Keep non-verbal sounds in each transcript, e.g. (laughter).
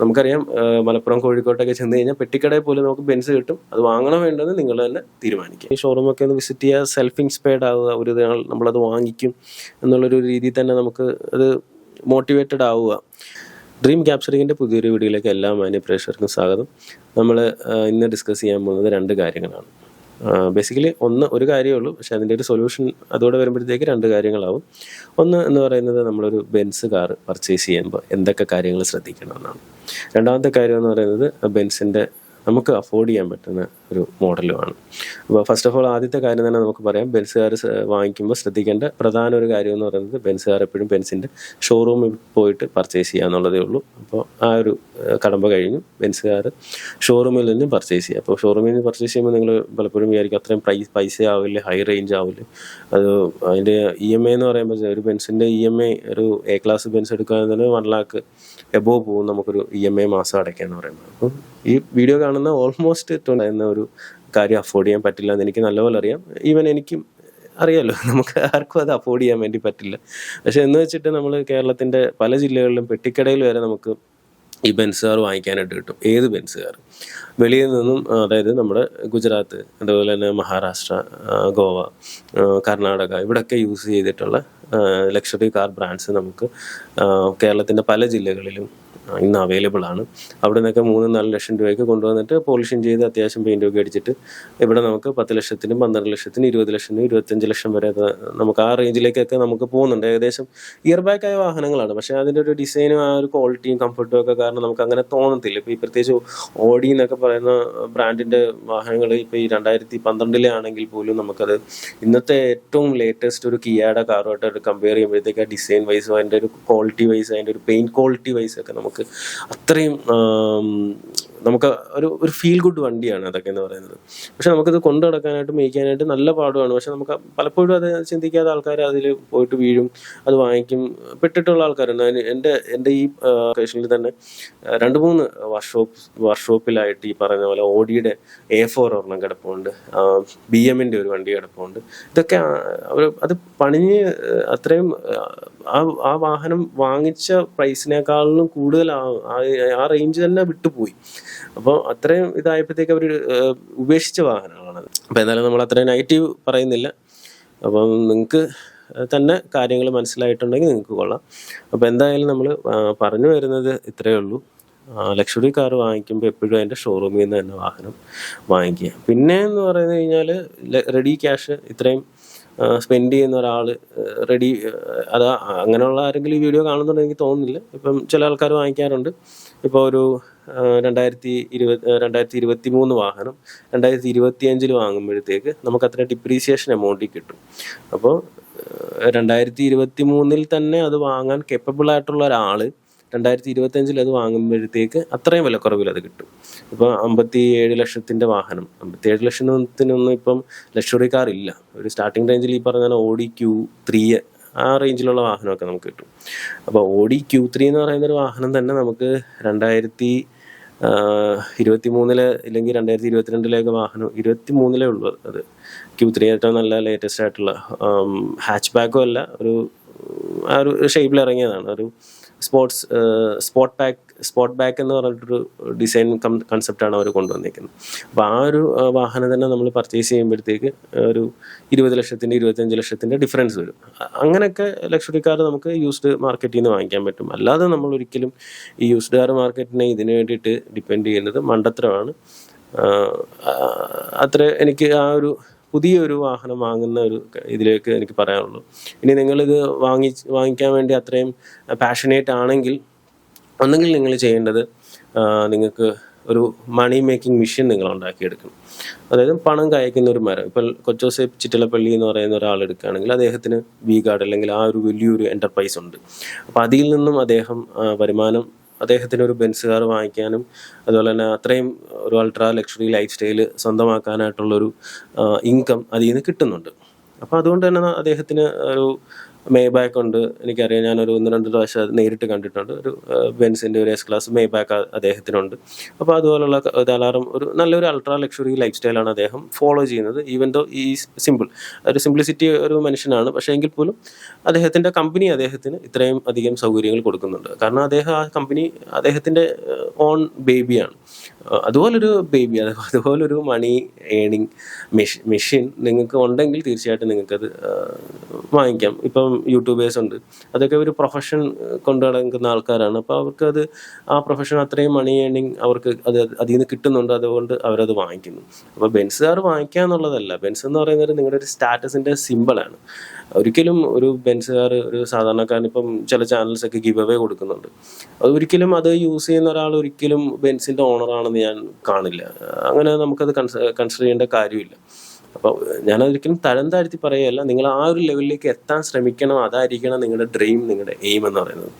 നമുക്കറിയാം മലപ്പുറം കോഴിക്കോട്ടൊക്കെ ചെന്ന് കഴിഞ്ഞാൽ പെട്ടിക്കടയിൽ പോലും നമുക്ക് ബെൻസ് കിട്ടും. അത് വാങ്ങണോ വേണ്ടതെന്ന് നിങ്ങൾ തന്നെ തീരുമാനിക്കുക. ഈ ഷോറൂമൊക്കെ ഒന്ന് വിസിറ്റ് ചെയ്യുക സെൽഫ് ഇൻസ്പയർഡ് ആവുക ഒരു നാൾ നമ്മളത് വാങ്ങിക്കും എന്നുള്ളൊരു രീതിയിൽ തന്നെ നമുക്ക് അത് മോട്ടിവേറ്റഡ് ആവുക. ഡ്രീം ക്യാപ്ചറിങ്ങിന്റെ പുതിയൊരു വീഡിയോയിലേക്ക് എല്ലാ മാന്യ പ്രേക്ഷകർക്കും സ്വാഗതം. നമ്മൾ ഇന്ന് ഡിസ്കസ് ചെയ്യാൻ പോകുന്നത് രണ്ട് കാര്യങ്ങളാണ്. ബേസിക്കലി ഒന്ന് ഒരു കാര്യമേ ഉള്ളൂ പക്ഷേ അതിന്റെ ഒരു സൊല്യൂഷൻ അതോടെ വരുമ്പോഴത്തേക്ക് രണ്ട് കാര്യങ്ങളാവും. ഒന്ന് എന്ന് പറയുന്നത് നമ്മളൊരു ബെൻസ് കാർ പർച്ചേസ് ചെയ്യുമ്പോൾ എന്തൊക്കെ കാര്യങ്ങൾ ശ്രദ്ധിക്കണം എന്നാണ് രണ്ടാമത്തെ കാര്യം എന്ന് പറയുന്നത് ബെൻസിന്റെ നമുക്ക് അഫോർഡ് ചെയ്യാൻ പറ്റുന്ന ഒരു മോഡലുമാണ്. അപ്പോൾ ഫസ്റ്റ് ഓഫ് ഓൾ ആദ്യത്തെ കാര്യം തന്നെ നമുക്ക് പറയാം. ബെൻസുകാർ വാങ്ങിക്കുമ്പോൾ ശ്രദ്ധിക്കേണ്ട പ്രധാന ഒരു കാര്യം എന്ന് പറയുന്നത് ബെൻസുകാർ എപ്പോഴും ബെൻസിന്റെ ഷോറൂമിൽ പോയിട്ട് പർച്ചേസ് ചെയ്യുക എന്നുള്ളതേ ഉള്ളൂ. അപ്പോൾ ആ ഒരു കടമ്പ കഴിഞ്ഞു. ബെൻസുകാർ ഷോറൂമിൽ നിന്ന് പർച്ചേസ് ചെയ്യുക. അപ്പോൾ ഷോറൂമിൽ നിന്ന് പർച്ചേസ് ചെയ്യുമ്പോൾ നിങ്ങൾ പലപ്പോഴും വിചാരിക്കും അത്രയും പ്രൈസ് പൈസ ആവില്ലേ? ഹൈ റേഞ്ച് ആവില്ല? അത് അതിന്റെ ഇ എം ഐ എന്ന് പറയുമ്പോൾ ഒരു ബെൻസിന്റെ ഇ എം ഐ ഒരു എ ക്ലാസ് ബെൻസ് എടുക്കുകയാണെങ്കിൽ വൺ ലാക്ക് എബോവ് പോകും നമുക്കൊരു ഇ എം ഐ മാസം അടയ്ക്കാന്ന് പറയുമ്പോൾ. അപ്പം ഈ വീഡിയോ കാണുന്ന ഓൾമോസ്റ്റ് എന്ന ഒരു കാര്യം അഫോർഡ് ചെയ്യാൻ പറ്റില്ല എന്ന് എനിക്ക് നല്ലപോലെ അറിയാം. ഈവൻ എനിക്കും അറിയാലോ നമുക്ക് ആർക്കും അത് അഫോർഡ് ചെയ്യാൻ വേണ്ടി പറ്റില്ല. പക്ഷെ എന്ന് വെച്ചിട്ട് നമ്മൾ കേരളത്തിന്റെ പല ജില്ലകളിലും പെട്ടിക്കടയിൽ വരെ നമുക്ക് ഈ ബെൻസ് കാർ വാങ്ങിക്കാനായിട്ട് കിട്ടും. ഏത് ബെൻസ് കാർ വെളിയിൽ നിന്നും അതായത് നമ്മുടെ ഗുജറാത്ത് അതുപോലെ തന്നെ മഹാരാഷ്ട്ര ഗോവ കർണാടക ഇവിടെയൊക്കെ യൂസ് ചെയ്തിട്ടുള്ള ലക്ഷറി കാർ ബ്രാൻഡ്സ് നമുക്ക് കേരളത്തിന്റെ പല ജില്ലകളിലും ഇന്ന് അവൈലബിൾ ആണ്. അവിടെ നിന്നൊക്കെ മൂന്ന് നാല് ലക്ഷം രൂപയ്ക്ക് കൊണ്ടുവന്നിട്ട് പോളിഷിങ് ചെയ്ത് അത്യാവശ്യം പെയിന്റ് ഒക്കെ അടിച്ചിട്ട് ഇവിടെ നമുക്ക് പത്ത് ലക്ഷത്തിനും പന്ത്രണ്ട് ലക്ഷത്തിനും ഇരുപത് ലക്ഷത്തിനും ഇരുപത്തഞ്ച് ലക്ഷം വരെ നമുക്ക് ആ റേഞ്ചിലേക്കൊക്കെ നമുക്ക് പോകുന്നുണ്ട്. ഏകദേശം ഇയർ ബാക്ക് ആയ വാഹനങ്ങളാണ്. പക്ഷേ അതിന്റെ ഒരു ഡിസൈനും ആ ഒരു ക്വാളിറ്റിയും കംഫർട്ടും ഒക്കെ കാരണം നമുക്ക് അങ്ങനെ തോന്നത്തില്ല. ഇപ്പോൾ ഈ പ്രത്യേകിച്ച് ഓഡി എന്നൊക്കെ പറയുന്ന ബ്രാൻഡിന്റെ വാഹനങ്ങൾ ഇപ്പോൾ ഈ രണ്ടായിരത്തി പന്ത്രണ്ടിലെ ആണെങ്കിൽ പോലും നമുക്കത് ഇന്നത്തെ ഏറ്റവും ലേറ്റസ്റ്റ് ഒരു കിയാടെ കാറുമായിട്ട് കമ്പയർ ചെയ്യുമ്പോഴത്തേക്ക് ആ ഡിസൈൻ വൈസും അതിന്റെ ഒരു ക്വാളിറ്റി വൈസ് അതിന്റെ ഒരു പെയിന്റ് ക്വാളിറ്റി വൈസ് ഒക്കെ നമുക്ക് അത്രയും നമുക്ക് ഒരു ഒരു ഫീൽ ഗുഡ് വണ്ടിയാണ് അതൊക്കെ എന്ന് പറയുന്നത്. പക്ഷെ നമുക്കത് കൊണ്ടു നടക്കാനായിട്ട് മേയ്ക്കാനായിട്ട് നല്ല പാടുമാണ് പക്ഷെ നമുക്ക് പലപ്പോഴും അത് ചിന്തിക്കാതെ ആൾക്കാർ അതിൽ പോയിട്ട് വീഴും അത് വാങ്ങിക്കും. പെട്ടിട്ടുള്ള ആൾക്കാരുണ്ട്. എന്റെ എന്റെ ഈ ഒക്കേഷനിൽ തന്നെ രണ്ട് മൂന്ന് വർക്ക്ഷോപ്പ് വർക്ക്ഷോപ്പിലായിട്ട് ഈ പറയുന്ന പോലെ ഓഡിയുടെ എ ഫോർ ഒരെണ്ണം കിടപ്പുണ്ട്. ബി എമ്മിന്റെ ഒരു വണ്ടി കിടപ്പുണ്ട്. ഇതൊക്കെ അത് പണിഞ്ഞ് അത്രയും ആ ആ വാഹനം വാങ്ങിച്ച പ്രൈസിനേക്കാളിലും കൂടുതൽ ആ റേഞ്ച് തന്നെ വിട്ടുപോയി. അപ്പോൾ അത്രയും ഇതായപ്പോഴത്തേക്ക് അവർ ഉപേക്ഷിച്ച വാഹനമാണത് അപ്പോൾ എന്തായാലും നമ്മൾ അത്രയും നെഗറ്റീവ് പറയുന്നില്ല. അപ്പം നിങ്ങൾക്ക് തന്നെ കാര്യങ്ങൾ മനസ്സിലായിട്ടുണ്ടെങ്കിൽ നിങ്ങൾക്ക് കൊള്ളാം. അപ്പോൾ എന്തായാലും നമ്മൾ പറഞ്ഞു വരുന്നത് ഇത്രയേ ഉള്ളൂ. ലക്ഷറി കാർ വാങ്ങിക്കുമ്പോൾ എപ്പോഴും അതിന്റെ ഷോറൂമിൽ നിന്ന് തന്നെ വാഹനം വാങ്ങിക്കുക. പിന്നെ എന്ന് പറഞ്ഞു കഴിഞ്ഞാൽ റെഡി ക്യാഷ് ഇത്രയും സ്പെൻഡ് ചെയ്യുന്ന ഒരാൾ റെഡി അത് അങ്ങനെയുള്ള ആരെങ്കിലും ഈ വീഡിയോ കാണുന്നുണ്ടെങ്കിൽ എനിക്ക് തോന്നുന്നില്ല. ഇപ്പം ചില ആൾക്കാർ വാങ്ങിക്കാറുണ്ട്. ഇപ്പോൾ ഒരു രണ്ടായിരത്തി ഇരുപത് രണ്ടായിരത്തി ഇരുപത്തി മൂന്ന് വാഹനം രണ്ടായിരത്തി ഇരുപത്തി അഞ്ചിൽ വാങ്ങുമ്പോഴത്തേക്ക് നമുക്ക് അത്ര ഡിപ്രീസിയേഷൻ എമൗണ്ടിൽ കിട്ടും. അപ്പോൾ രണ്ടായിരത്തി ഇരുപത്തി മൂന്നിൽ തന്നെ അത് വാങ്ങാൻ കേപ്പബിൾ ആയിട്ടുള്ള ഒരാൾ രണ്ടായിരത്തി ഇരുപത്തി അഞ്ചിൽ അത് വാങ്ങുമ്പോഴത്തേക്ക് അത്രയും വിലക്കുറവിൽ അത് കിട്ടും. ഇപ്പോൾ അമ്പത്തി ഏഴ് ലക്ഷത്തിന്റെ വാഹനം. അമ്പത്തി ഏഴ് ലക്ഷത്തിനൊന്നും ഇപ്പം ലക്ഷറി കാർ ഇല്ല. ഒരു സ്റ്റാർട്ടിംഗ് റേഞ്ചിൽ ഈ പറഞ്ഞ ഓഡി ക്യൂ ത്രീ ആ റേഞ്ചിലുള്ള വാഹനമൊക്കെ നമുക്ക് കിട്ടും. അപ്പോൾ ഓഡി ക്യൂ ത്രീ എന്ന് പറയുന്ന ഒരു വാഹനം തന്നെ നമുക്ക് രണ്ടായിരത്തി ഇരുപത്തി മൂന്നിൽ ഇല്ലെങ്കിൽ രണ്ടായിരത്തി ഇരുപത്തിരണ്ടിലേക്ക് വാഹനം ഇരുപത്തി മൂന്നിലേ ഉള്ളൂ അത്. ക്യൂ ത്രീ ഏറ്റവും നല്ല ലേറ്റസ്റ്റ് ആയിട്ടുള്ള ഹാച്ച് ബാക്കും അല്ല ഒരു ആ ഒരു ഷേപ്പിൽ ഇറങ്ങിയതാണ്. ഒരു sports sport back sport back എന്ന് പറഞ്ഞിട്ടൊരു ഡിസൈൻ കൺസെപ്റ്റാണ് അവർ കൊണ്ടുവന്നിരിക്കുന്നത് അപ്പോൾ ആ ഒരു വാഹനം തന്നെ നമ്മൾ പർച്ചേസ് ചെയ്യുമ്പോഴത്തേക്ക് ഒരു ഇരുപത് ലക്ഷത്തിന്റെ ഇരുപത്തഞ്ച് ലക്ഷത്തിന്റെ ഡിഫറൻസ് വരും. അങ്ങനെയൊക്കെ ലക്ഷറി കാർ നമുക്ക് യൂസ്ഡ് മാർക്കറ്റിൽ നിന്ന് വാങ്ങിക്കാൻ പറ്റും. അല്ലാതെ നമ്മൾ ഒരിക്കലും ഈ യൂസ്ഡ് കാർ മാർക്കറ്റിനെ ഇതിന് വേണ്ടിയിട്ട് ഡിപ്പെൻഡ് ചെയ്യുന്നത് മണ്ടത്തരമാണ്. അത്ര എനിക്ക് ആ ഒരു പുതിയൊരു വാഹനം വാങ്ങുന്ന ഒരു ഇതിലേക്ക് എനിക്ക് പറയാനുള്ളൂ. ഇനി നിങ്ങളിത് വാങ്ങി വാങ്ങിക്കാൻ വേണ്ടി അത്രയും പാഷനേറ്റ് ആണെങ്കിൽ ഒന്നുകിൽ നിങ്ങൾ ചെയ്യേണ്ടത് നിങ്ങൾക്ക് ഒരു മണി മേക്കിംഗ് മെഷീൻ നിങ്ങൾ ഉണ്ടാക്കിയെടുക്കണം. അതായത് പണം കായ്ക്കുന്ന ഒരു മരം. ഇപ്പോൾ കൊച്ചോസേപ്പ് ചിറ്റലപ്പള്ളി എന്ന് പറയുന്ന ഒരാൾ എടുക്കുകയാണെങ്കിൽ അദ്ദേഹത്തിന് വി അല്ലെങ്കിൽ ആ ഒരു വലിയൊരു എന്റർപ്രൈസ് ഉണ്ട്. അപ്പോൾ അതിൽ നിന്നും അദ്ദേഹം വരുമാനം അദ്ദേഹത്തിന് ഒരു ബെൻസ് കാർ വാങ്ങിക്കാനും അതുപോലെ തന്നെ അത്രയും ഒരു അൾട്രാ ലക്ഷറി ലൈഫ് സ്റ്റൈൽ സ്വന്തമാക്കാനായിട്ടുള്ളൊരു ഇൻകം അതിൽ നിന്ന് കിട്ടുന്നുണ്ട്. അപ്പോൾ അതുകൊണ്ട് തന്നെ അദ്ദേഹത്തിന് ഒരു മേ ബാക്ക് ഉണ്ട്. എനിക്കറിയാം ഞാനൊരു ഒന്ന് രണ്ട് പ്രാവശ്യം നേരിട്ട് കണ്ടിട്ടുണ്ട്. ഒരു ബെൻസിന്റെ ഒരു എസ് ക്ലാസ് മേ ബാക്ക് അദ്ദേഹത്തിനുണ്ട്. അപ്പോൾ അതുപോലുള്ള ധാരാളം ഒരു നല്ലൊരു അൾട്രാ ലക്ഷറി ലൈഫ് സ്റ്റൈലാണ് അദ്ദേഹം ഫോളോ ചെയ്യുന്നത്. ഈവൻ ദോ ഈ സിമ്പിൾ ഒരു സിംപ്ലിസിറ്റി ഒരു മനുഷ്യനാണ്. പക്ഷേ എങ്കിൽ പോലും അദ്ദേഹത്തിന്റെ കമ്പനി അദ്ദേഹത്തിന് ഇത്രയും അധികം സൗകര്യങ്ങൾ കൊടുക്കുന്നുണ്ട്. കാരണം അദ്ദേഹം ആ കമ്പനി അദ്ദേഹത്തിന്റെ ഓൺ ബേബിയാണ് അതുപോലൊരു ബേബി അതുപോലൊരു മണി ഏണിങ് മെഷീൻ നിങ്ങൾക്ക് ഉണ്ടെങ്കിൽ തീർച്ചയായിട്ടും നിങ്ങൾക്കത് വാങ്ങിക്കാം. ഇപ്പം യൂട്യൂബേഴ്സ് ഉണ്ട്. അതൊക്കെ ഒരു പ്രൊഫഷൻ കൊണ്ടു നടക്കുന്ന ആൾക്കാരാണ്. അപ്പോൾ അവർക്ക് അത് ആ പ്രൊഫഷൻ അത്രയും മണി ഏണിങ് അവർക്ക് അത് അതിൽ നിന്ന് കിട്ടുന്നുണ്ട്. അതുകൊണ്ട് അവരത് വാങ്ങിക്കുന്നു. അപ്പോൾ ബെൻസ് കാർ വാങ്ങിക്കുക എന്നുള്ളതല്ല. ബെൻസ് എന്ന് പറയുന്നത് നിങ്ങളുടെ ഒരു സ്റ്റാറ്റസിന്റെ സിമ്പിളാണ് ഒരിക്കലും ഒരു ബെൻസ് കാർ ഒരു സാധാരണക്കാരൻ ഇപ്പം ചില ചാനൽസ് ഒക്കെ ഗിവ് അവേ കൊടുക്കുന്നുണ്ട്. അത് ഒരിക്കലും അത് യൂസ് ചെയ്യുന്ന ഒരാൾ ഒരിക്കലും ബെൻസിന്റെ ഓണറാണെന്ന് ഞാൻ കാണില്ല. അങ്ങനെ നമുക്കത് കൺസിഡർ ചെയ്യേണ്ട കാര്യമില്ല. അപ്പോൾ ഞാനതൊരിക്കലും തരം താഴ്ത്തി പറയുകയല്ല. നിങ്ങൾ ആ ഒരു ലെവലിലേക്ക് എത്താൻ ശ്രമിക്കണം. അതായിരിക്കണം നിങ്ങളുടെ ഡ്രീം നിങ്ങളുടെ എയിം എന്ന് പറയുന്നത്.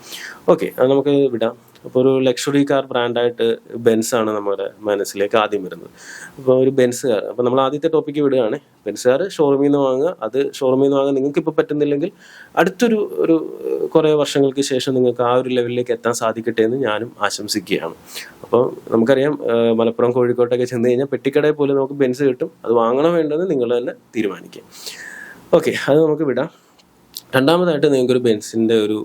ഓക്കെ അത് നമുക്ക് വിടാം. അപ്പോൾ ഒരു ലക്ഷറി കാർ ബ്രാൻഡായിട്ട് ബെൻസ് ആണ് നമ്മുടെ മനസ്സിലേക്ക് ആദ്യം വരുന്നത്. അപ്പോൾ ഒരു ബെൻസ് കാർ അപ്പോൾ നമ്മൾ ആദ്യത്തെ ടോപ്പിക്ക് വിടുകയാണ്. ബെൻസ് കാർ ഷോറൂമിൽ നിന്ന് വാങ്ങുക. അത് ഷോറൂമിൽ നിന്ന് വാങ്ങാൻ നിങ്ങൾക്ക് ഇപ്പോൾ പറ്റുന്നില്ലെങ്കിൽ അടുത്തൊരു ഒരു കുറേ വർഷങ്ങൾക്ക് ശേഷം നിങ്ങൾക്ക് ആ ഒരു ലെവലിലേക്ക് എത്താൻ സാധിക്കട്ടെ എന്ന് ഞാനും ആശംസിക്കുകയാണ്. അപ്പോൾ നമുക്കറിയാം മലപ്പുറം കോഴിക്കോട്ടൊക്കെ ചെന്ന് കഴിഞ്ഞാൽ പെട്ടിക്കടയിൽ പോലും നമുക്ക് ബെൻസ് കിട്ടും. അത് വാങ്ങണോ വേണ്ടെന്ന് നിങ്ങൾ തന്നെ തീരുമാനിക്കുക. ഓക്കെ അത് നമുക്ക് വിടാം. രണ്ടാമതായിട്ട് നിങ്ങൾക്ക് ഒരു ബെൻസിന്റെ ഒരു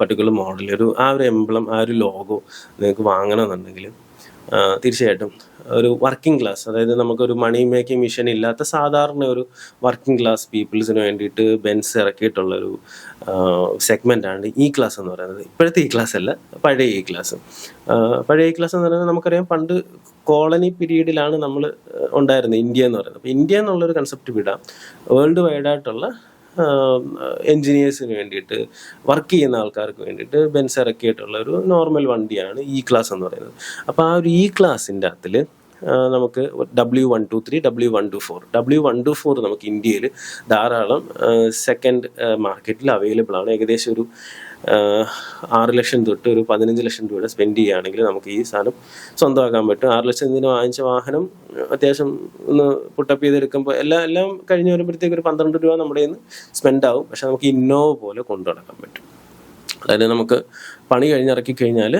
പർട്ടിക്കുലർ മോഡൽ ഒരു ആ ഒരു എംബ്ലം ആ ഒരു ലോഗോ നിങ്ങൾക്ക് വാങ്ങണമെന്നുണ്ടെങ്കിൽ തീർച്ചയായിട്ടും ഒരു വർക്കിംഗ് ക്ലാസ് അതായത് നമുക്കൊരു മണി മേക്കിംഗ് മിഷൻ ഇല്ലാത്ത സാധാരണ ഒരു വർക്കിംഗ് ക്ലാസ് പീപ്പിൾസിന് വേണ്ടിയിട്ട് ബെൻസ് ഇറക്കിയിട്ടുള്ളൊരു സെഗ്മെന്റാണ് ഈ ക്ലാസ് എന്ന് പറയുന്നത്. ഇപ്പോഴത്തെ ഈ ക്ലാസ് അല്ല പഴയ ഇ ക്ലാസ് പഴയ ഇ ക്ലാസ് എന്ന് പറയുന്നത് നമുക്കറിയാം പണ്ട് കോളനി പീരീഡിലാണ് നമ്മൾ ഉണ്ടായിരുന്നത് ഇന്ത്യ എന്ന് പറയുന്നത്. അപ്പോൾ ഇന്ത്യ എന്നുള്ളൊരു കൺസെപ്റ്റ് വിടാം. വേൾഡ് വൈഡായിട്ടുള്ള എൻജിനീയേഴ്സിന് വേണ്ടിയിട്ട് വർക്ക് ചെയ്യുന്ന ആൾക്കാർക്ക് വേണ്ടിയിട്ട് ബെൻസ് ഇറക്കിയിട്ടുള്ള ഒരു നോർമൽ വണ്ടിയാണ് ഇ ക്ലാസ് എന്ന് പറയുന്നത്. അപ്പോൾ ആ ഒരു ഇ ക്ലാസ്സിന്റെ അകത്തിൽ നമുക്ക് W one two three W one two four W one two four നമുക്ക് ഇന്ത്യയിൽ ധാരാളം സെക്കൻഡ് മാർക്കറ്റിൽ അവൈലബിൾ ആണ്. ഏകദേശം ഒരു ആറ് ലക്ഷം തൊട്ട് ഒരു പതിനഞ്ച് ലക്ഷം രൂപയുടെ സ്പെൻഡ് ചെയ്യുകയാണെങ്കിൽ നമുക്ക് ഈ സാധനം സ്വന്തമാക്കാൻ പറ്റും. ആറ് ലക്ഷം ഇതിന് വാങ്ങിച്ച വാഹനം അത്യാവശ്യം ഒന്ന് പുട്ടപ്പ് ചെയ്തെടുക്കുമ്പോൾ എല്ലാം എല്ലാം കഴിഞ്ഞ് വരുമ്പോഴത്തേക്ക് ഒരു പന്ത്രണ്ട് രൂപ നമ്മുടെ നിന്ന് സ്പെൻഡ് ആവും. പക്ഷെ നമുക്ക് ഇന്നോവ പോലെ കൊണ്ടു നടക്കാൻ പറ്റും. അതായത് നമുക്ക് പണി കഴിഞ്ഞിറക്കി കഴിഞ്ഞാൽ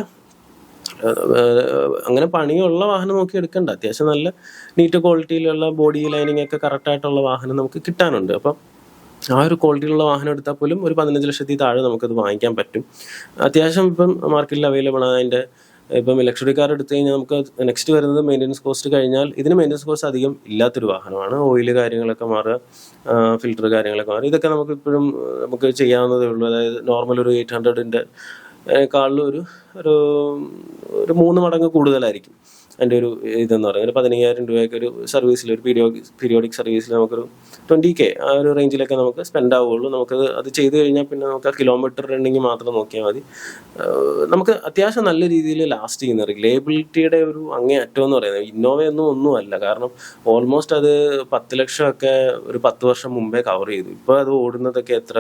അങ്ങനെ പണിയുള്ള വാഹനം നോക്കി എടുക്കണ്ട. അത്യാവശ്യം നല്ല നീറ്റ് ക്വാളിറ്റിയിലുള്ള ബോഡി ലൈനിങ് ഒക്കെ കറക്റ്റായിട്ടുള്ള വാഹനം നമുക്ക് കിട്ടാനുണ്ട്. അപ്പം ആ ഒരു ക്വാളിറ്റിയിലുള്ള വാഹനം എടുത്താൽ പോലും ഒരു പതിനഞ്ച് ലക്ഷത്തിൽ താഴെ നമുക്കത് വാങ്ങിക്കാൻ പറ്റും. അത്യാവശ്യം ഇപ്പം മാർക്കറ്റിൽ അവൈലബിൾ ആണ്. അതിന്റെ ഇപ്പം ഇലക്ട്രിക് കാർ എടുത്തു കഴിഞ്ഞാൽ നമുക്ക് നെക്സ്റ്റ് വരുന്നത് മെയിന്റനൻസ് കോസ്റ്റ് കഴിഞ്ഞാൽ ഇതിന് മെയിന്റനൻസ് കോസ്റ്റ് അധികം ഇല്ലാത്തൊരു വാഹനമാണ്. ഓയിൽ കാര്യങ്ങളൊക്കെ മാറുക ഫിൽറ്റർ കാര്യങ്ങളൊക്കെ മാറുക. ഇതൊക്കെ നമുക്ക് ഇപ്പോഴും നമുക്ക് ചെയ്യാവുന്നതേ ഉള്ളൂ. അതായത് നോർമൽ ഒരു എയ്റ്റ് ഹൺഡ്രഡിന്റെ കാളിലൊരു ഒരു ഒരു ഒരു മൂന്ന് മടങ്ങ് കൂടുതലായിരിക്കും. അതിന്റെ ഒരു ഇതെന്ന് പറയുന്നത് ഒരു പതിനയ്യായിരം രൂപയൊക്കെ ഒരു സർവീസിൽ ഒരു പീരിയോഡിക് പീരിയോഡിക് സർവീസിൽ നമുക്കൊരു ട്വന്റി കെ ആ ഒരു റേഞ്ചിലൊക്കെ നമുക്ക് സ്പെൻഡ് ആവുള്ളൂ നമുക്ക് അത് ചെയ്ത് കഴിഞ്ഞാൽ പിന്നെ നമുക്ക് ആ കിലോമീറ്റർ റണ്ണിങ് മാത്രം നോക്കിയാൽ മതി. നമുക്ക് അത്യാവശ്യം നല്ല രീതിയിൽ ലാസ്റ്റ് ചെയ്യുന്ന റിലേബിലിറ്റിയുടെ ഒരു അങ്ങേ അറ്റം എന്ന് പറയുന്നത് ഇന്നോവയൊന്നും ഒന്നുമല്ല കാരണം ഓൾമോസ്റ്റ് അത് പത്ത് ലക്ഷമൊക്കെ ഒരു പത്ത് വർഷം മുമ്പേ കവർ ചെയ്തു. ഇപ്പോൾ അത് ഓടുന്നതൊക്കെ എത്ര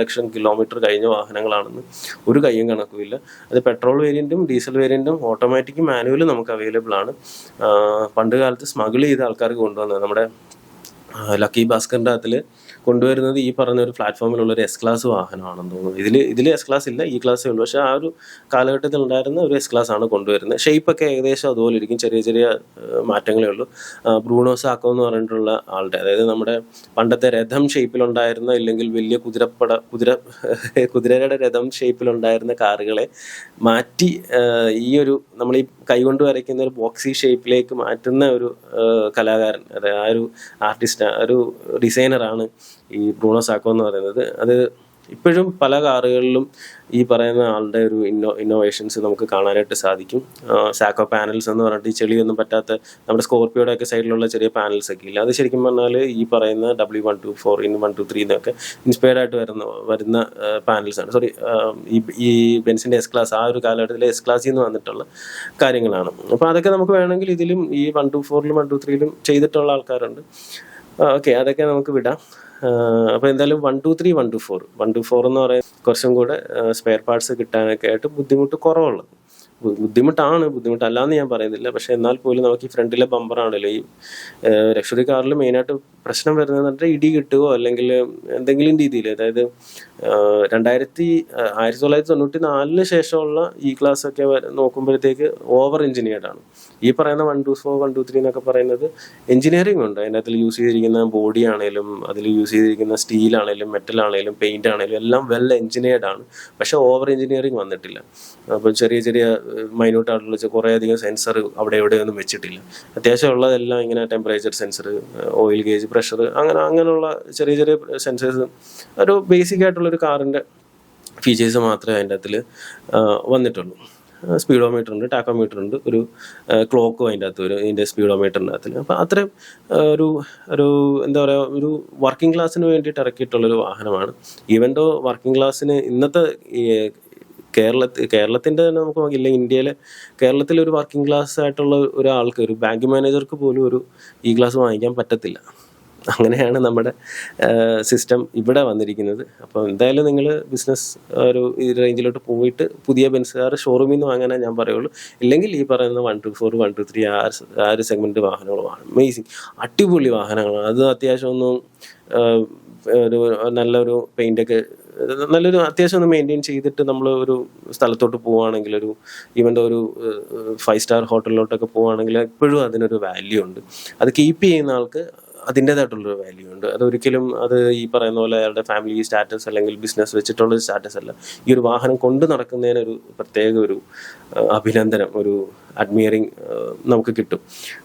ലക്ഷം കിലോമീറ്റർ കഴിഞ്ഞ വാഹനങ്ങളാണെന്ന് ഒരു കയ്യും കണക്കുമില്ല. അത് പെട്രോൾ വേരിയന്റും ഡീസൽ വേരിയന്റും ഓട്ടോമാറ്റിക്കും മാനുവലും നമുക്ക് അവൈലബിൾ ആണ്. ആഹ് പണ്ട് കാലത്ത് സ്മഗിൾ ചെയ്ത ആൾക്കാർക്ക് കൊണ്ടുവന്നത് നമ്മുടെ ലക്കി ഭാസ്കറിന്റെ അകത്തിൽ കൊണ്ടുവരുന്നത് ഈ പറഞ്ഞ ഒരു പ്ലാറ്റ്ഫോമിലുള്ള ഒരു എസ് ക്ലാസ് വാഹനമാണെന്ന് തോന്നുന്നു. ഇതിൽ ഇതിൽ എസ് ക്ലാസ് ഇല്ല ഈ ക്ലാസ്സേ ഉള്ളൂ. പക്ഷേ ആ ഒരു കാലഘട്ടത്തിൽ ഉണ്ടായിരുന്ന ഒരു എസ് ക്ലാസ് ആണ് കൊണ്ടുവരുന്നത്. ഷെയ്പ്പൊക്കെ ഏകദേശം അതുപോലെ ഇരിക്കും. ചെറിയ ചെറിയ മാറ്റങ്ങളേ ഉള്ളൂ. ബ്രൂണോസ് ബ്രൂണോ സാക്കോ എന്ന് പറഞ്ഞിട്ടുള്ള ആളുടെ അതായത് നമ്മുടെ പണ്ടത്തെ രഥം ഷേപ്പിലുണ്ടായിരുന്ന ഇല്ലെങ്കിൽ വലിയ കുതിരപ്പട കുതിര (laughs) കുതിരയുടെ രഥം ഷേപ്പിലുണ്ടായിരുന്ന കാറുകളെ മാറ്റി ഈ ഒരു നമ്മൾ ഈ കൈകൊണ്ട് വരയ്ക്കുന്ന ഒരു ബോക്സി ഷേപ്പിലേക്ക് മാറ്റുന്ന ഒരു കലാകാരൻ അതായത് ആ ഒരു ആർട്ടിസ്റ്റ് ഒരു ഡിസൈനറാണ് ഈ ബ്രൂണോ സാക്കോ എന്ന് പറയുന്നത്. അത് ഇപ്പോഴും പല കാറുകളിലും ഈ പറയുന്ന ആളുടെ ഒരു ഇന്നോ ഇന്നോവേഷൻസ് നമുക്ക് കാണാനായിട്ട് സാധിക്കും. സാക്കോ പാനൽസ് എന്ന് പറഞ്ഞിട്ട് ഈ ചെളിയൊന്നും പറ്റാത്ത നമ്മുടെ സ്കോർപ്പിയോടെ ഒക്കെ സൈഡിലുള്ള ചെറിയ പാനൽസ് ഒക്കെ ഇല്ല. അത് ശരിക്കും പറഞ്ഞാൽ ഈ പറയുന്ന W one two four in one two three എന്നൊക്കെ ഇൻസ്പയർഡ് ആയിട്ട് വരുന്ന വരുന്ന പാനൽസ് ആണ്. സോറി ഈ ഈ ബെൻസിന്റെ എസ് ക്ലാസ് ആ ഒരു കാലഘട്ടത്തിലെ എസ് ക്ലാസ്സിൽ നിന്ന് വന്നിട്ടുള്ള കാര്യങ്ങളാണ്. അപ്പോൾ അതൊക്കെ നമുക്ക് വേണമെങ്കിൽ ഇതിലും ഈ വൺ ടു ഫോറിലും വൺ ടു ത്രീയിലും ചെയ്തിട്ടുള്ള ആൾക്കാരുണ്ട്. ഓക്കെ അതൊക്കെ നമുക്ക് വിടാം. അപ്പോൾ എന്തായാലും one two three one two four one two four എന്ന് പറയുന്നത് കുറച്ചും കൂടെ സ്പെയർ പാർട്സ് കിട്ടാനൊക്കെ ആയിട്ട് ബുദ്ധിമുട്ട് കുറവുള്ളത്. ബുദ്ധിമുട്ടാണ്. ബുദ്ധിമുട്ടല്ലാന്ന് ഞാൻ പറയുന്നില്ല. പക്ഷെ എന്നാൽ പോലും നമുക്ക് ഈ ഫ്രണ്ടിലെ ബമ്പറാണല്ലോ ഈ ലക്ഷറി കാറിൽ മെയിനായിട്ട് പ്രശ്നം വരുന്നത് പറഞ്ഞാൽ ഇടി കിട്ടുകയോ അല്ലെങ്കിൽ എന്തെങ്കിലും രീതിയിൽ അതായത് രണ്ടായിരത്തി ആയിരത്തി തൊള്ളായിരത്തി തൊണ്ണൂറ്റി നാലിന് ശേഷമുള്ള ഈ ക്ലാസ് ഒക്കെ നോക്കുമ്പോഴത്തേക്ക് ഓവർ എഞ്ചിനീയർഡ് ആണ്. ഈ പറയുന്ന one two four one two three എന്നൊക്കെ പറയുന്നത് എഞ്ചിനീയറിംഗ് ഉണ്ട്. അതിനകത്ത് യൂസ് ചെയ്തിരിക്കുന്ന ബോഡി ആണെങ്കിലും അതിൽ യൂസ് ചെയ്തിരിക്കുന്ന സ്റ്റീൽ ആണെങ്കിലും മെറ്റൽ ആണെങ്കിലും പെയിന്റ് ആണെങ്കിലും എല്ലാം വെൽ എഞ്ചിനീയർഡ് ആണ്. പക്ഷെ ഓവർ എഞ്ചിനീയറിംഗ് വന്നിട്ടില്ല. അപ്പോൾ ചെറിയ ചെറിയ മൈന്യൂട്ട് ആയിട്ടുള്ള കുറേ അധികം സെൻസർ അവിടെ എവിടെയൊന്നും വെച്ചിട്ടില്ല. അത്യാവശ്യം ഉള്ളതെല്ലാം ഇങ്ങനെ temperature sensor oil gauge pressure അങ്ങനെ അങ്ങനെയുള്ള ചെറിയ ചെറിയ സെൻസേഴ്സ് ഒരു ബേസിക് ആയിട്ടുള്ളൊരു കാറിന്റെ ഫീച്ചേഴ്സ് മാത്രമേ അതിന്റെ അകത്തിൽ വന്നിട്ടുള്ളൂ. സ്പീഡോമീറ്റർ ഉണ്ട് ടാക്കോമീറ്റർ ഉണ്ട് ഒരു ക്ലോക്കും അതിന്റെ അകത്ത് ഒരു ഇതിന്റെ സ്പീഡോമീറ്ററിന്റെ അകത്തിൽ അപ്പോൾ അത്രയും ഒരു ഒരു എന്താ പറയുക ഒരു വർക്കിംഗ് ക്ലാസ്സിന് വേണ്ടിയിട്ട് ഇറക്കിയിട്ടുള്ളൊരു വാഹനമാണ്. ഈവൻ ദോ വർക്കിംഗ് ക്ലാസ്സിന് ഇന്നത്തെ കേരളത്തിൽ കേരളത്തിന്റെ തന്നെ നമുക്ക് നോക്കില്ല ഇന്ത്യയിലെ കേരളത്തിൽ ഒരു വർക്കിംഗ് ക്ലാസ് ആയിട്ടുള്ള ഒരാൾക്ക് ഒരു ബാങ്ക് മാനേജർക്ക് പോലും ഒരു ഇ ക്ലാസ് വാങ്ങിക്കാൻ പറ്റത്തില്ല. അങ്ങനെയാണ് നമ്മുടെ സിസ്റ്റം ഇവിടെ വന്നിരിക്കുന്നത്. അപ്പോൾ എന്തായാലും നിങ്ങൾ ബിസിനസ് ഒരു റേഞ്ചിലോട്ട് പോയിട്ട് പുതിയ ബെൻസുകാർ ഷോറൂമിൽ നിന്ന് വാങ്ങാനേ ഞാൻ പറയുള്ളൂ. ഇല്ലെങ്കിൽ ഈ പറയുന്ന one two four one two three ആറ് ആ ഒരു സെഗ്മെന്റ് വാഹനങ്ങളുമാണ് അമേസിങ് അടിപൊളി വാഹനങ്ങളാണ്. അത് അത്യാവശ്യം ഒന്നും ആഹ്, ഒരു നല്ലൊരു പെയിന്റൊക്കെ നല്ലൊരു അത്യാവശ്യം ഒന്ന് മെയിന്റെയിൻ ചെയ്തിട്ട് നമ്മൾ ഒരു സ്ഥലത്തോട്ട് പോവുകയാണെങ്കിൽ ഒരു ഈവൻ ഒരു ഫൈവ് സ്റ്റാർ ഹോട്ടലിലോട്ടൊക്കെ പോവുകയാണെങ്കിൽ എപ്പോഴും അതിനൊരു വാല്യൂ ഉണ്ട്. അത് കീപ്പ് ചെയ്യുന്ന ആൾക്ക് അതിന്റെതായിട്ടുള്ളൊരു വാല്യൂ ഉണ്ട്. അതൊരിക്കലും അത് ഈ പറയുന്ന പോലെ അയാളുടെ ഫാമിലി സ്റ്റാറ്റസ് അല്ലെങ്കിൽ ബിസിനസ് വെച്ചിട്ടുള്ള സ്റ്റാറ്റസ് അല്ല. ഈ ഒരു വാഹനം കൊണ്ട് നടക്കുന്നതിനൊരു പ്രത്യേക ഒരു അഭിനന്ദനം ഒരു അഡ്മിയറിങ് നമുക്ക് കിട്ടും.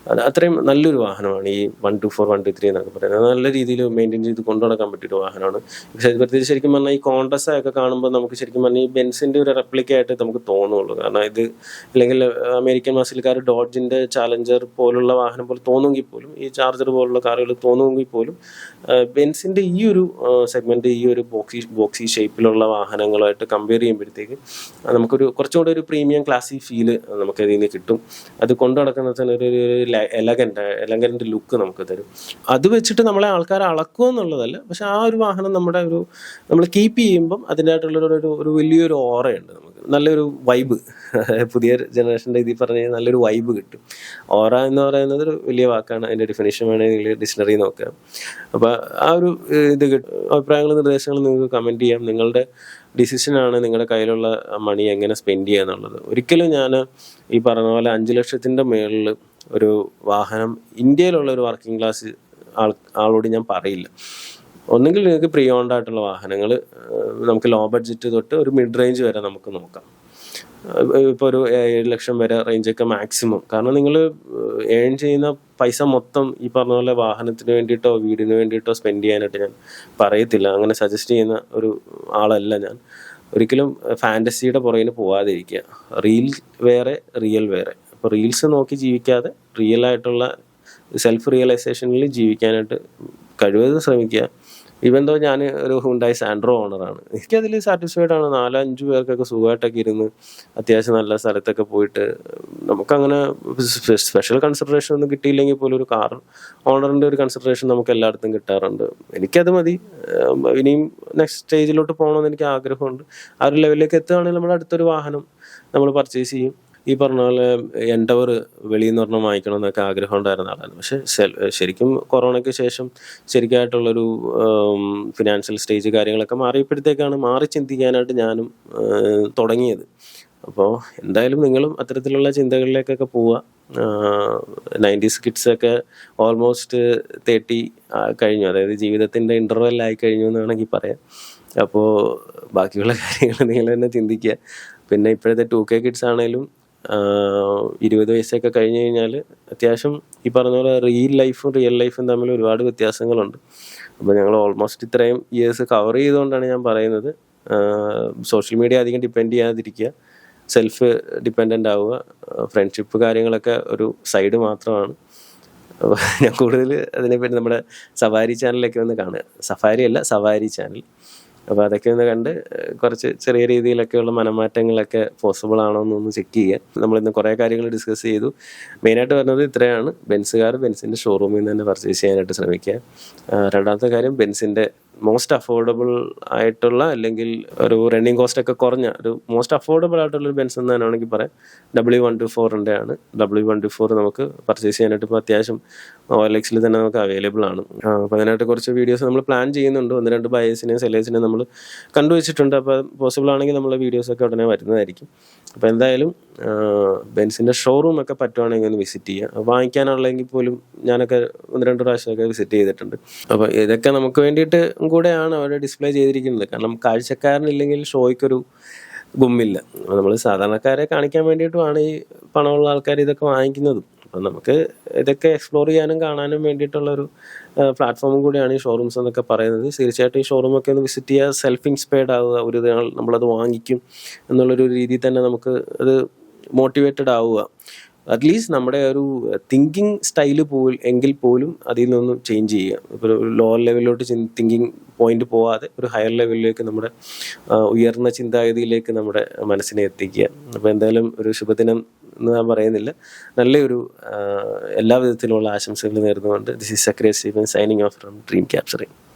അത് അത്രയും നല്ലൊരു വാഹനമാണ് ഈ one two four one two three എന്നൊക്കെ പറയുന്നത്. നല്ല രീതിയിൽ മെയിന്റെയിൻ ചെയ്ത് കൊണ്ടു നടക്കാൻ പറ്റിയൊരു വാഹനമാണ്. പക്ഷേ പ്രത്യേകിച്ച് ശരിക്കും പറഞ്ഞാൽ ഈ കോൺട്രസ്റ്റൊക്കെ കാണുമ്പോൾ നമുക്ക് ശരിക്കും പറഞ്ഞാൽ ഈ ബെൻസിന്റെ ഒരു റെപ്ലിക്ക ആയിട്ട് നമുക്ക് തോന്നുള്ളൂ. കാരണം ഇത് അല്ലെങ്കിൽ അമേരിക്കൻ മാസിലുകാർ ഡോഡ്ജിന്റെ ചാലഞ്ചർ പോലുള്ള വാഹനം പോലെ തോന്നുമെങ്കിൽ പോലും ഈ ചാർജർ പോലുള്ള കാറുകൾ തോന്നുമെങ്കിൽ പോലും ബെൻസിന്റെ ഈ ഒരു സെഗ്മെന്റ് ഈ ഒരു ബോക്സി ബോക്സി ഷേപ്പിലുള്ള വാഹനങ്ങളായിട്ട് കമ്പയർ ചെയ്യുമ്പോഴത്തേക്ക് നമുക്കൊരു കുറച്ചും കൂടെ ഒരു പ്രീമിയം ക്ലാസ്സി ഫീൽ നമുക്ക് അതിൽ നിന്ന് കിട്ടും. അത് കൊണ്ടു നടക്കുന്ന തന്നെ ഒരു എലഗന്റ് എലഗന്റ് ലുക്ക് നമുക്ക് തരും. അത് വെച്ചിട്ട് നമ്മളെ ആൾക്കാരെ അളക്കുക എന്നുള്ളതല്ല പക്ഷെ ആ ഒരു വാഹനം നമ്മുടെ ഒരു നമ്മൾ കീപ്പ് ചെയ്യുമ്പം അതിന്റെ ഒരു വലിയൊരു ഓറയുണ്ട് നല്ലൊരു വൈബ് പുതിയ ജനറേഷന്റെ ഇതിൽ പറഞ്ഞ കഴിഞ്ഞാൽ നല്ലൊരു വൈബ് കിട്ടും. ഓറ എന്ന് പറയുന്നത് ഒരു വലിയ വാക്കാണ്. അതിന്റെ ഡെഫിനേഷൻ വേണമെങ്കിൽ ഡിക്ഷണറി നോക്കുക അപ്പോൾ ആ ഒരു ഇത് കിട്ടും. അഭിപ്രായങ്ങളും നിർദ്ദേശങ്ങളും നിങ്ങൾക്ക് കമന്റ് ചെയ്യാം. നിങ്ങളുടെ ഡിസിഷനാണ് നിങ്ങളുടെ കയ്യിലുള്ള മണി എങ്ങനെ സ്പെൻഡ് ചെയ്യുക എന്നുള്ളത്. ഒരിക്കലും ഞാൻ ഈ പറഞ്ഞ പോലെ അഞ്ച് ലക്ഷത്തിന്റെ മേളിൽ ഒരു വാഹനം ഇന്ത്യയിലുള്ള ഒരു വർക്കിംഗ് ക്ലാസ് ആൾ ആളോട് ഞാൻ പറയില്ല. ഒന്നുകിൽ നിങ്ങൾക്ക് പ്രീ ഓൺഡ് ആയിട്ടുള്ള വാഹനങ്ങൾ നമുക്ക് ലോ ബഡ്ജറ്റ് തൊട്ട് ഒരു മിഡ് റേഞ്ച് വരെ നമുക്ക് നോക്കാം. ഇപ്പോൾ ഒരു ഏഴ് ലക്ഷം വരെ റേഞ്ചൊക്കെ മാക്സിമം കാരണം നിങ്ങൾ ഏൺ ചെയ്യുന്ന പൈസ മൊത്തം ഈ പറഞ്ഞ പോലെ വാഹനത്തിന് വേണ്ടിയിട്ടോ വീടിന് വേണ്ടിയിട്ടോ സ്പെൻഡ് ചെയ്യാനായിട്ട് ഞാൻ പറയത്തില്ല. അങ്ങനെ സജസ്റ്റ് ചെയ്യുന്ന ഒരു ആളല്ല ഞാൻ. ഒരിക്കലും ഫാന്റസിയുടെ പുറകിന് പോവാതിരിക്കുക. റീൽ വേറെ റിയൽ വേറെ. അപ്പോൾ റീൽസ് നോക്കി ജീവിക്കാതെ റിയൽ ആയിട്ടുള്ള സെൽഫ് റിയലൈസേഷനിൽ ജീവിക്കാനായിട്ട് കഴിവത് ശ്രമിക്കുക. ഈവൻ ദോ ഞാൻ ഒരു ഹുണ്ടായി സാൻഡ്രോ ഓണറാണ് എനിക്കതിൽ സാറ്റിസ്ഫൈഡ് ആണ്. നാലഞ്ച് പേർക്കൊക്കെ സുഖമായിട്ടൊക്കെ ഇരുന്ന് അത്യാവശ്യം നല്ല സ്ഥലത്തൊക്കെ പോയിട്ട് നമുക്കങ്ങനെ സ്പെഷ്യൽ കൺസിഡറേഷൻ ഒന്നും കിട്ടിയില്ലെങ്കിൽ പോലും ഒരു കാർ ഓണറിന്റെ ഒരു കൺസിഡറേഷൻ നമുക്ക് എല്ലായിടത്തും കിട്ടാറുണ്ട്. എനിക്കത് മതി. ഇനിയും നെക്സ്റ്റ് സ്റ്റേജിലോട്ട് പോകണമെന്ന് എനിക്ക് ആഗ്രഹമുണ്ട്. ആ ഒരു ലെവലിലേക്ക് എത്തുകയാണെങ്കിൽ നമ്മുടെ അടുത്തൊരു വാഹനം നമ്മൾ പർച്ചേസ് ചെയ്യും. ഈ പറഞ്ഞ പോലെ എൻഡവർ വെളിയിൽ നിന്ന് പറഞ്ഞാൽ വാങ്ങിക്കണം എന്നൊക്കെ ആഗ്രഹം ഉണ്ടായിരുന്ന ആളാണ്. പക്ഷെ ശരിക്കും കൊറോണയ്ക്ക് ശേഷം ശരിക്കായിട്ടുള്ളൊരു ഫിനാൻഷ്യൽ സ്റ്റേജ് കാര്യങ്ങളൊക്കെ മാറിയപ്പോഴത്തേക്കാണ് മാറി ചിന്തിക്കാനായിട്ട് ഞാനും തുടങ്ങിയത്. അപ്പോൾ എന്തായാലും നിങ്ങളും അത്തരത്തിലുള്ള ചിന്തകളിലേക്കൊക്കെ പോവുക. നയന്റീസ് കിഡ്സൊക്കെ ഓൾമോസ്റ്റ് തേർട്ടി കഴിഞ്ഞു. അതായത് ജീവിതത്തിന്റെ ആയി കഴിഞ്ഞു എന്ന് വേണമെങ്കിൽ പറയാം. അപ്പോൾ ബാക്കിയുള്ള (laughs) കാര്യങ്ങൾ നിങ്ങൾ തന്നെ ചിന്തിക്കുക. പിന്നെ ഇപ്പോഴത്തെ ടു കെ കിഡ്സ് ആണെങ്കിലും ഇരുപത് വയസ്സൊക്കെ കഴിഞ്ഞ് കഴിഞ്ഞാൽ അത്യാവശ്യം ഈ പറഞ്ഞ പോലെ റിയൽ ലൈഫും റിയൽ ലൈഫും തമ്മിൽ ഒരുപാട് വ്യത്യാസങ്ങളുണ്ട്. അപ്പോൾ ഞങ്ങൾ ഓൾമോസ്റ്റ് ഇത്രയും ഇയേഴ്സ് കവർ ചെയ്തുകൊണ്ടാണ് ഞാൻ പറയുന്നത്. സോഷ്യൽ മീഡിയ അധികം ഡിപ്പെൻഡ് ചെയ്യാതിരിക്കുക. സെൽഫ് ഡിപ്പെൻഡന്റ് ആവുക. ഫ്രണ്ട്ഷിപ്പ് കാര്യങ്ങളൊക്കെ ഒരു സൈഡ് മാത്രമാണ്. ഞാൻ കൂടുതൽ അതിനെപ്പറ്റി നമ്മുടെ സവാരി ചാനലൊക്കെ ഒന്ന് കാണുക. സഫാരി അല്ല സവാരി ചാനൽ അപ്പോൾ അതൊക്കെ ഒന്ന് കണ്ട് കുറച്ച് ചെറിയ രീതിയിലൊക്കെയുള്ള മനമാറ്റങ്ങളൊക്കെ പോസിബിൾ ആണോ എന്നൊന്ന് ചെക്ക് ചെയ്യുക നമ്മളിന്ന് കുറേ കാര്യങ്ങൾ ഡിസ്കസ് ചെയ്തു. മെയിനായിട്ട് പറഞ്ഞത് ഇത്രയാണ്. ബെൻസുകാർ ബെൻസിന്റെ ഷോറൂമിൽ നിന്ന് തന്നെ പർച്ചേസ് ചെയ്യാനായിട്ട് ശ്രമിക്കുക. രണ്ടാമത്തെ കാര്യം ബെൻസിന്റെ മോസ്റ്റ് അഫോർഡബിൾ ആയിട്ടുള്ള അല്ലെങ്കിൽ ഒരു റണ്ണിങ് കോസ്റ്റ് ഒക്കെ കുറഞ്ഞ ഒരു മോസ്റ്റ് അഫോർഡബിൾ ആയിട്ടുള്ള ഒരു ബെൻസ് എന്ന് വേണമെങ്കിൽ പറയാം. ഡബ്ല്യു വൺ ടു ഫോറിന്റെ ആണ്. ഡബ്ല്യു വൺ ടു ഫോർ നമുക്ക് പർച്ചേസ് ചെയ്യാനായിട്ട് ഇപ്പോൾ അത്യാവശ്യം ഓലക്സിൽ തന്നെ നമുക്ക് അവൈലബിൾ ആണ്. അപ്പോൾ അതിനായിട്ട് കുറച്ച് വീഡിയോസ് നമ്മൾ പ്ലാൻ ചെയ്യുന്നുണ്ട്. ഒന്ന് രണ്ട് ബയേഴ്സിനെയും സെല്ലേഴ്സിനെയും നമ്മൾ കണ്ടുവച്ചിട്ടുണ്ട്. അപ്പോൾ പോസിബിൾ ആണെങ്കിൽ നമ്മൾ വീഡിയോസൊക്കെ ഉടനെ വരുന്നതായിരിക്കും. അപ്പോൾ എന്തായാലും ബെൻസിന്റെ ഷോറൂം ഒക്കെ പറ്റുവാണെങ്കിൽ ഒന്ന് വിസിറ്റ് ചെയ്യുക വാങ്ങിക്കാനുള്ളതെങ്കിൽ പോലും ഞാനൊക്കെ ഒന്ന് രണ്ട് പ്രാവശ്യമൊക്കെ വിസിറ്റ് ചെയ്തിട്ടുണ്ട്. അപ്പോൾ ഇതൊക്കെ നമുക്ക് വേണ്ടിയിട്ട് കൂടെയാണ് അവർ ഡിസ്പ്ലേ ചെയ്തിരിക്കുന്നത്. കാരണം കാഴ്ചക്കാരനില്ലെങ്കിൽ ഷോയ്ക്കൊരു ഗുമ്മില്ല. നമ്മൾ സാധാരണക്കാരെ കാണിക്കാൻ വേണ്ടിയിട്ടുമാണ് ഈ പണമുള്ള ആൾക്കാർ ഇതൊക്കെ വാങ്ങിക്കുന്നതും. അപ്പം നമുക്ക് ഇതൊക്കെ എക്സ്പ്ലോർ ചെയ്യാനും കാണാനും വേണ്ടിയിട്ടുള്ളൊരു പ്ലാറ്റ്ഫോമും കൂടിയാണ് ഈ ഷോറൂംസ് എന്നൊക്കെ പറയുന്നത്. തീർച്ചയായിട്ടും ഈ ഷോറൂമൊക്കെ ഒന്ന് വിസിറ്റ് ചെയ്യുക സെൽഫ് ഇൻസ്പയർഡ് ആവുക ഒരു നാൾ നമ്മളത് വാങ്ങിക്കും എന്നുള്ളൊരു രീതിയിൽ തന്നെ നമുക്ക് അത് മോട്ടിവേറ്റഡ് ആവുക. അറ്റ്ലീസ്റ്റ് നമ്മുടെ ഒരു തിങ്കിങ് സ്റ്റൈൽ പോൽ എങ്കിൽ പോലും അതിൽ നിന്നൊന്ന് ചേഞ്ച് ചെയ്യുക. ഇപ്പോൾ ഒരു ലോവർ ലെവലിലോട്ട് തിങ്കിങ് പോയിന്റ് പോവാതെ ഒരു ഹയർ ലെവലിലേക്ക് നമ്മുടെ ഉയർന്ന ചിന്താഗതിയിലേക്ക് നമ്മുടെ മനസ്സിനെ എത്തിക്കുക. അപ്പോൾ എന്തായാലും ഒരു ശുഭദിനം എന്ന് ഞാൻ പറയുന്നില്ല. നല്ലൊരു എല്ലാ വിധത്തിലുള്ള ആശംസകൾ നേർന്നുകൊണ്ട് this is Sakriya Steven signing off from dream capturing